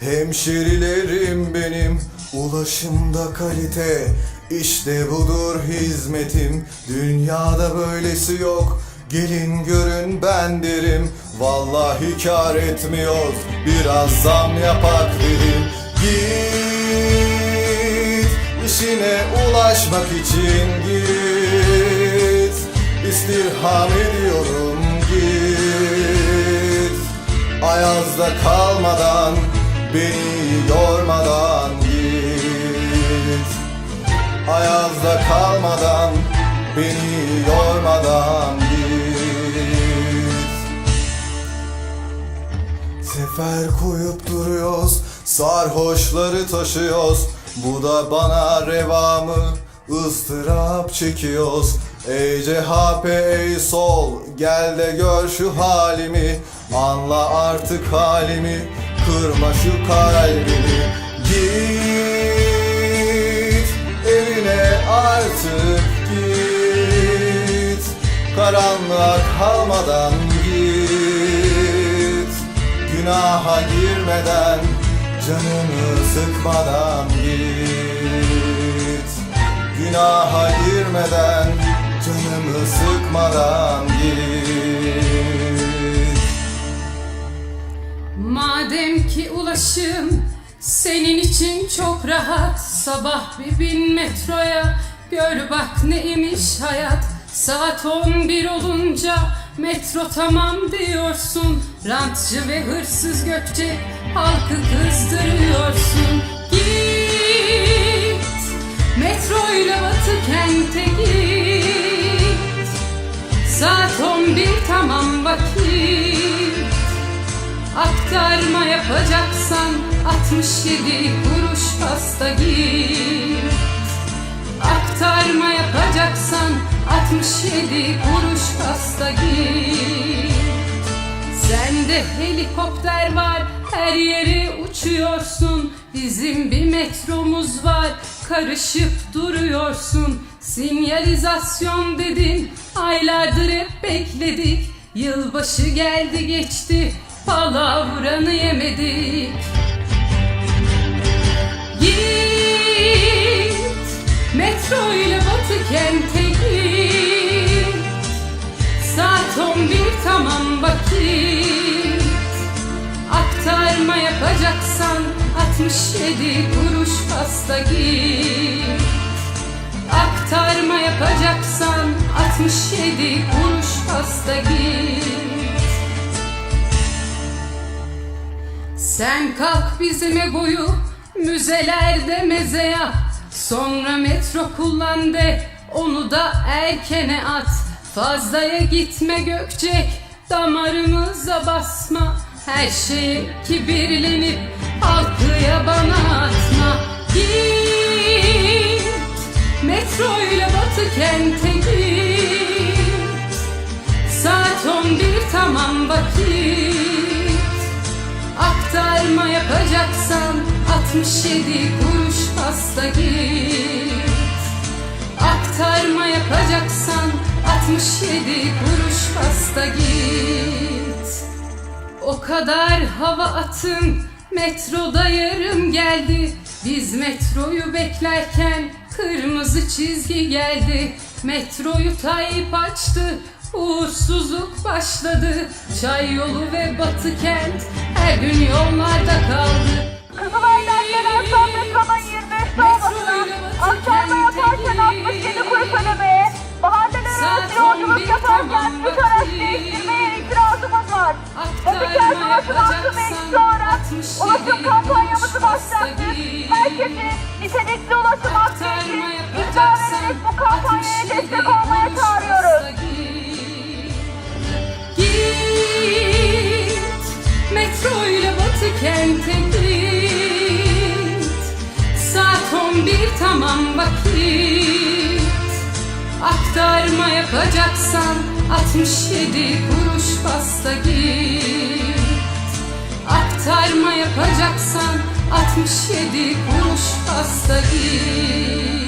Hemşerilerim benim. Ulaşımda kalite İşte budur hizmetim. Dünyada böylesi yok. Gelin görün ben derim. Vallahi kar etmiyor. Biraz zam yapak dedim. Git işine ulaşmak için git. İstirham ediyorum Ayazda kalmadan Beni yormadan git. Ayazda kalmadan Beni yormadan git. Sefer koyup duruyoruz Sarhoşları taşıyoruz. Bu da bana reva mı ıstırap çekiyoruz. Ey CHP ey sol Gel de gör şu halimi. Anla artık halimi Kırma şu kalbimi. Git Evine artık git. Karanlığa kalmadan git. Günaha girmeden Canını sıkmadan git Günaha girmeden Canımı sıkmadan git. Madem ki ulaşım senin için çok rahat Sabah bir bin metroya gör bak neymiş hayat. Saat 11 olunca metro tamam diyorsun Rantçı ve hırsız Gökçe halkı kızdırıyorsun yapacaksan 67 kuruş pasta git Aktarma yapacaksan 67 kuruş pasta git Sende helikopter var her yere uçuyorsun. Bizim bir metromuz var karışıp duruyorsun. Sinyalizasyon dedin aylardır hep bekledik. Yılbaşı geldi geçti palavranı yemedik Git metro ile batı kente git. Saat 11 tamam vakit. Aktarma yapacaksan 67 kuruş pasta git. Aktarma yapacaksan Sen kalk bizim egoyu müzelerde meze yap. Sonra metro kullan de onu da erkene at. Fazlaya gitme Gökçek damarımıza basma. Her şeye kibirlenip halkı yabana atma. Git metroyla batı kente git. Saat 11 tamam vakit Aktarma yapacaksan 67 kuruş pasta git. Aktarma yapacaksan 67 kuruş pasta git. O kadar hava atın metroda yarım geldi. Biz metroyu beklerken kırmızı çizgi geldi. Metroyu Tayyip açtı uğursuzluk başladı. Çay yolu ve batı kent her gün yollarda kaldı. Kızılay'dan son metronun 23 olmasına, aktarma yaparken 67 kuruş ödemeye, bahanelerimiz yolculuk yaparken üç araç değiştirmeye itirazımız var. Batı kent ulaşım hakkı meclisi olarak ulaşım tamam vakit. Aktarma yapacaksan 67 kuruş pasta git. Aktarma yapacaksan 67 kuruş pasta git